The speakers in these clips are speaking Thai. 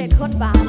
ษตรโคตรบาง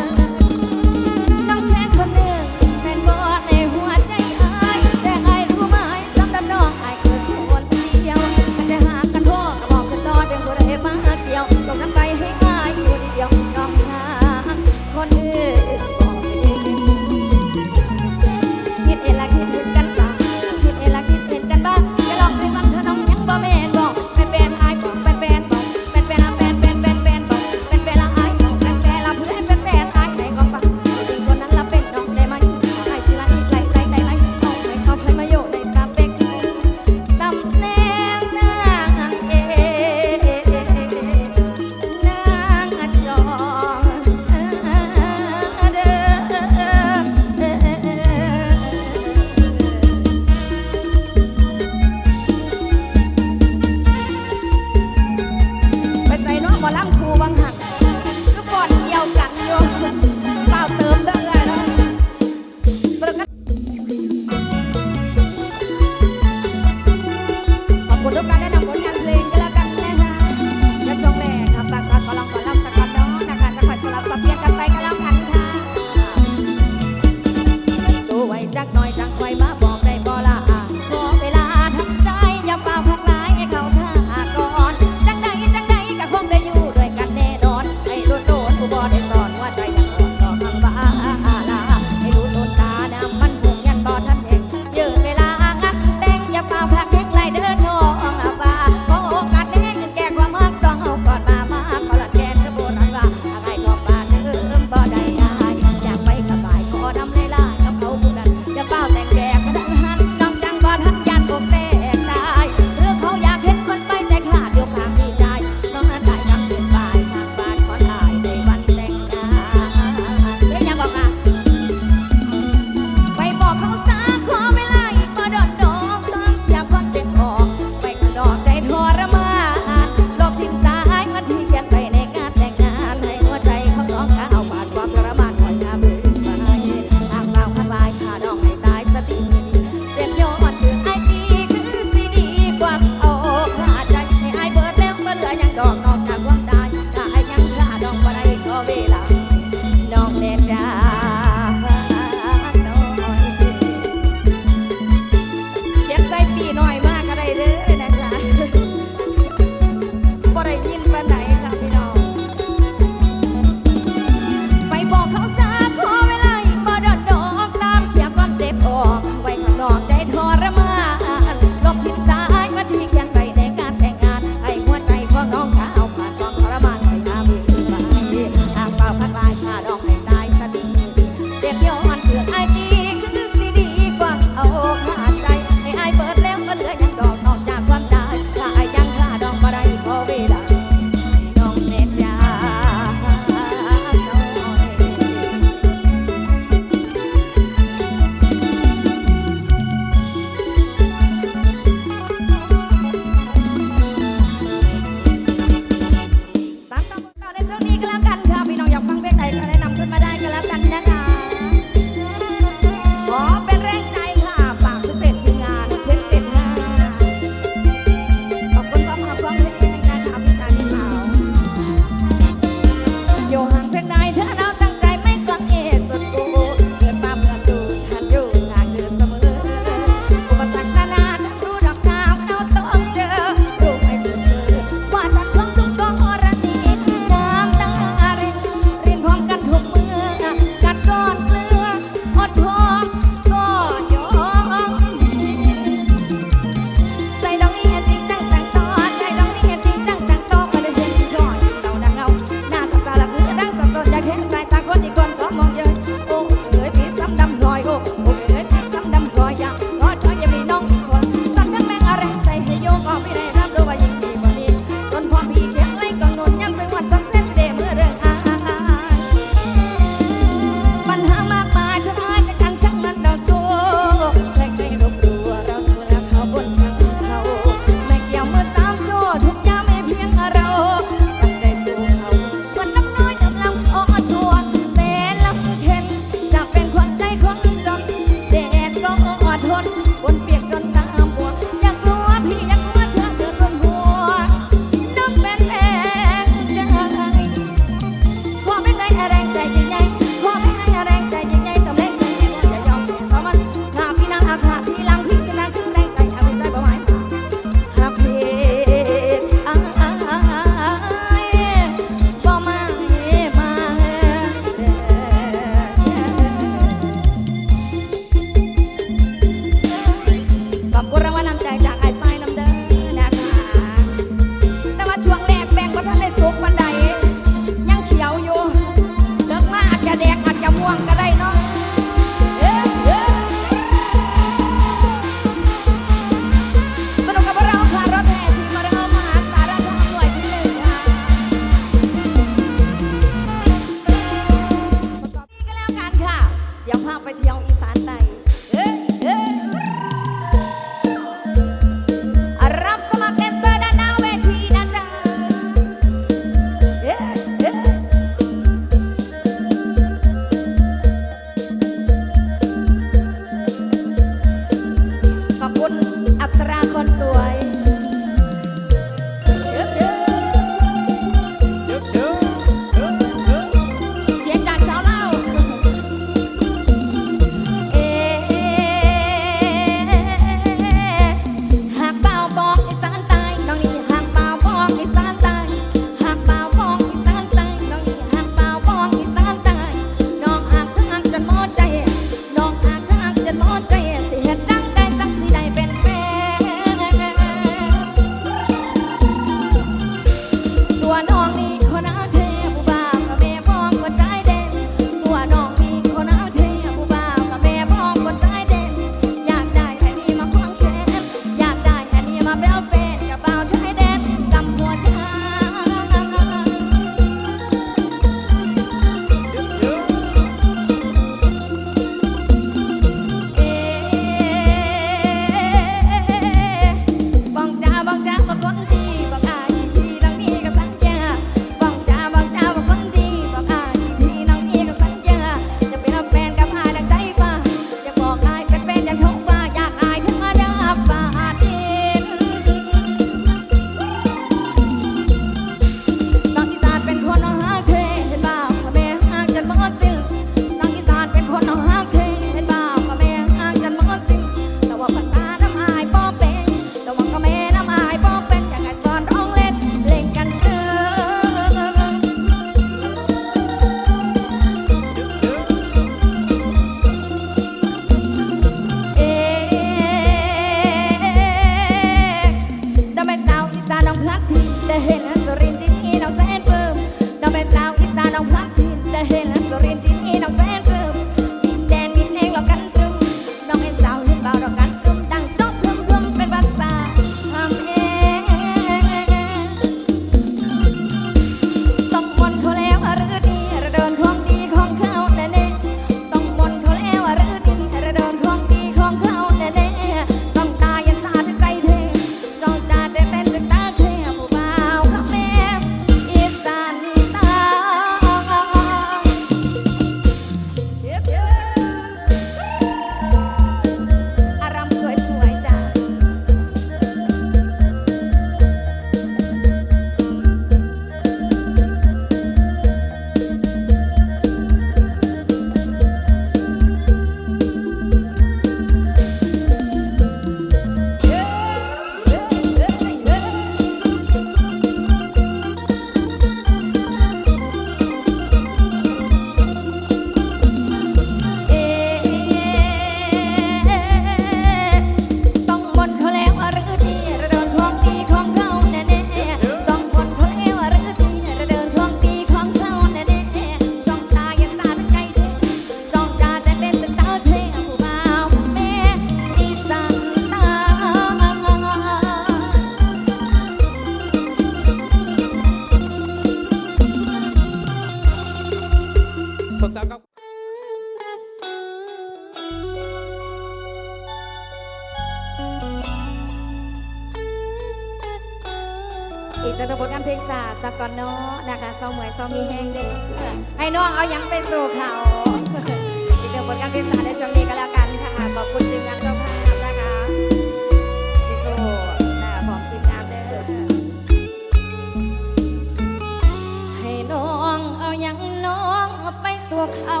วเขา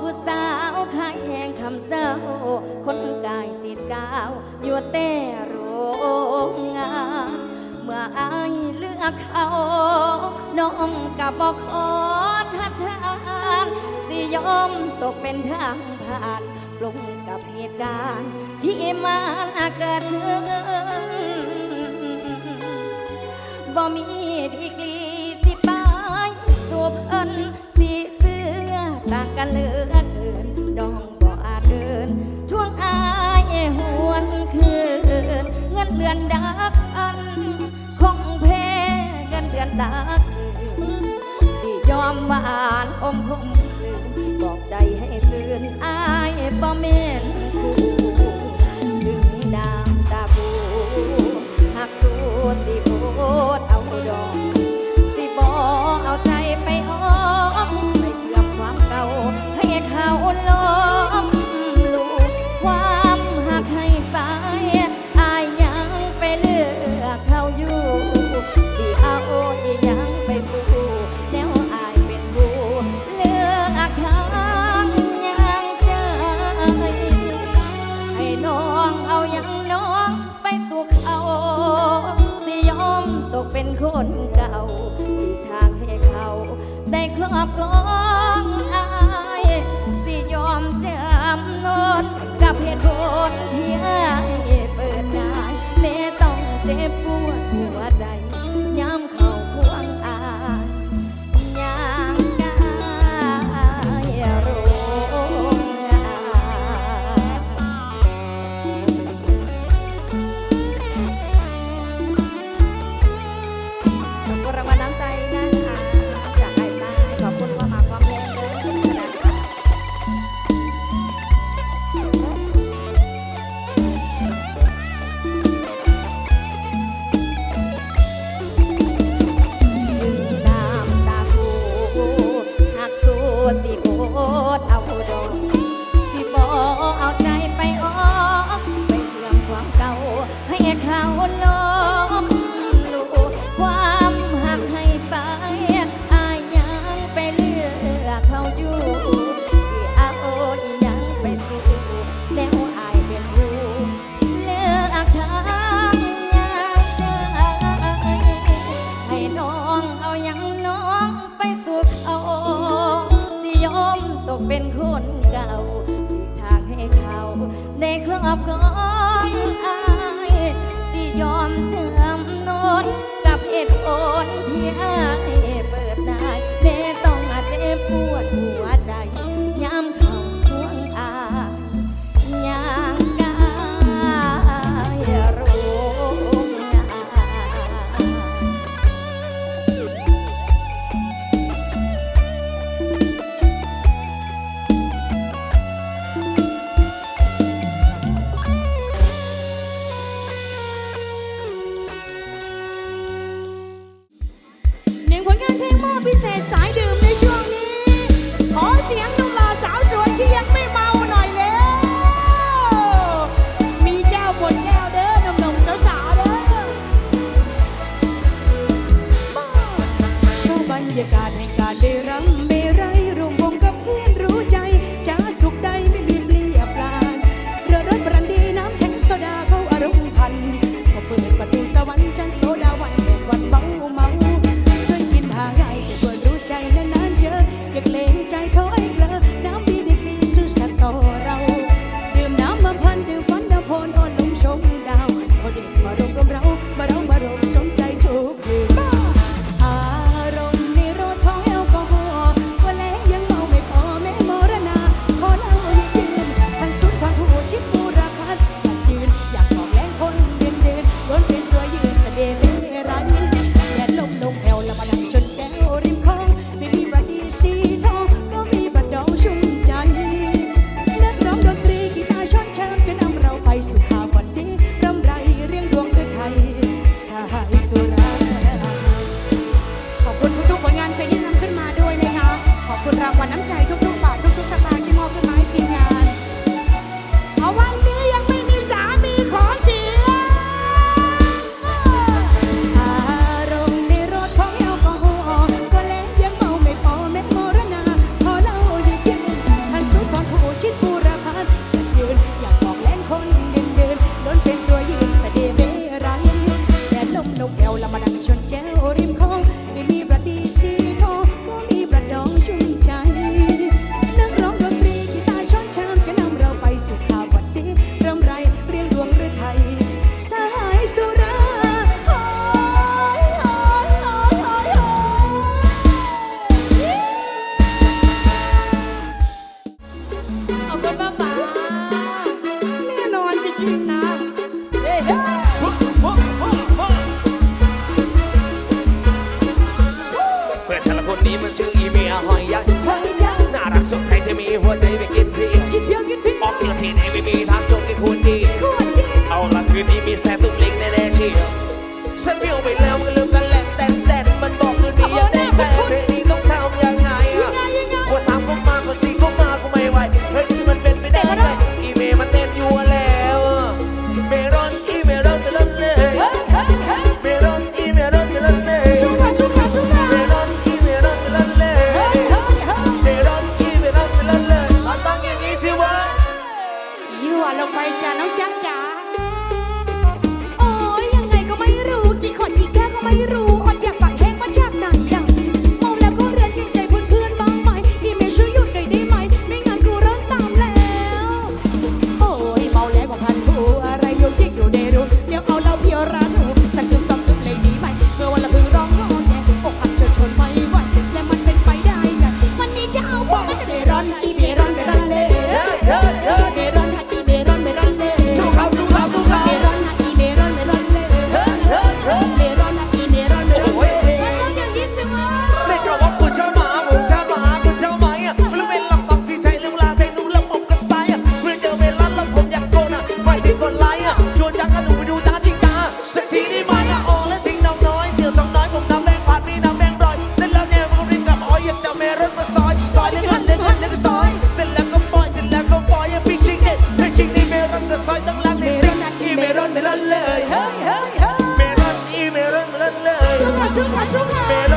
ผู้สาวข้างแหงคำเศร้า คนกายติดกาว อยู่แต่โรงงาน เมื่ออายเลือกเขา น้องกับบอกขอทัดทานสิยอมตกเป็นทางผ่านปลงกับเหตุการณ์ที่มันเกิดขึ้นบ่มีดี กันเลือเกินดองบ่อาเดิน ช่วงอายหวนคืนเงินเดือนดักอัน คงเพเงินเดือนดักสิยอมหวานอมคมลืมบอกใจให้ซื่นอายบ่เมนคืน 出口。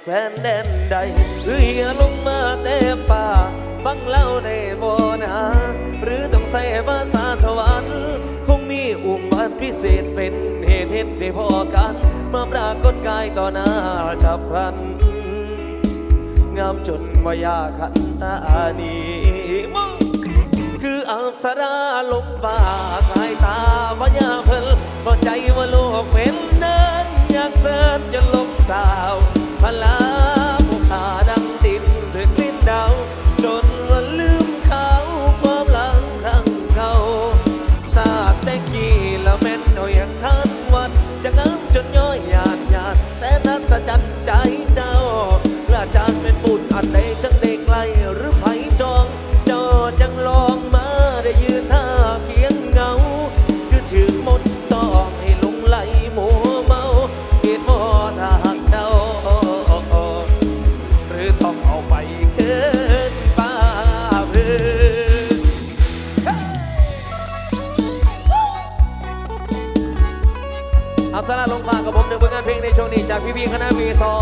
แคว้นแดนใดหรืออย่าลงมาแต่ป่าฟังเล่าในโบ่นะหรือต้องใส่ภาษาสวรรค์คงมีอุปมาพิเศษเป็นเหตุเหตุได้พอกัน มาปรากฏกายต่อหน้าจับพัน งามจนวายาขันตานีมึงคืออับสราลงป่าสายตาวายาเพลินพอใจว่าโลกเป็นนั้นอยากเสิร์ชจะลงสาว 泛滥 จากพี่พี่คณะมีซอ